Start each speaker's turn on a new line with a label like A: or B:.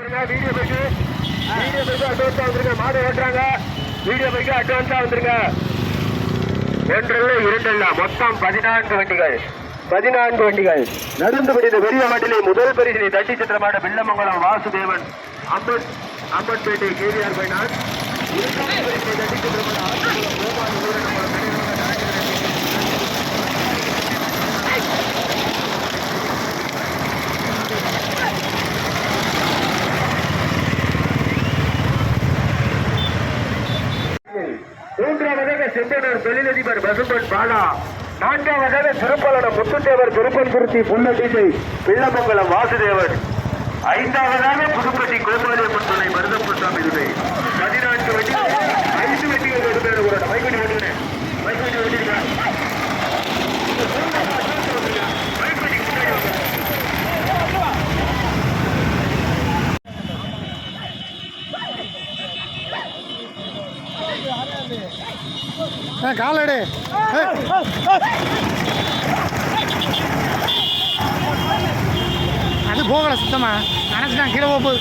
A: Video bike video bike அட்வான்ஸா வந்துருங்க மாடு ஓட்டுறாங்க. வீடியோ பைக்கு அட்வான்ஸா வந்துருங்க ஒன்றல்ல இரண்டல்ல மொத்தம் பதினான்கு வண்டிகள். பதினான்கு வண்டிகள். நடந்து முடிந்த பெரிய மாட்டிலே முதல் பரிசினை தட்டி சென்ற மாடு வாசுதேவன். அம்பட் அம்பட்பேட்டை கேவிஆர் பைனான் இரண்டாவது பரிசினை தட்டி சென்ற மூன்றாவதாக செம்பனூர் தொழிலதிபர் பசும்பன் பாலா நான்காவதாக திருப்பலனம் முத்துத்தேவர் திருப்பன் குறிச்சி புல்லடிசை பிள்ளமங்கலம் வாசுதேவன். ஐந்தாவதாக புதுப்ப
B: காலடு அது போகலை சுத்தமாக நினச்சிட்டான் கீழே போகுது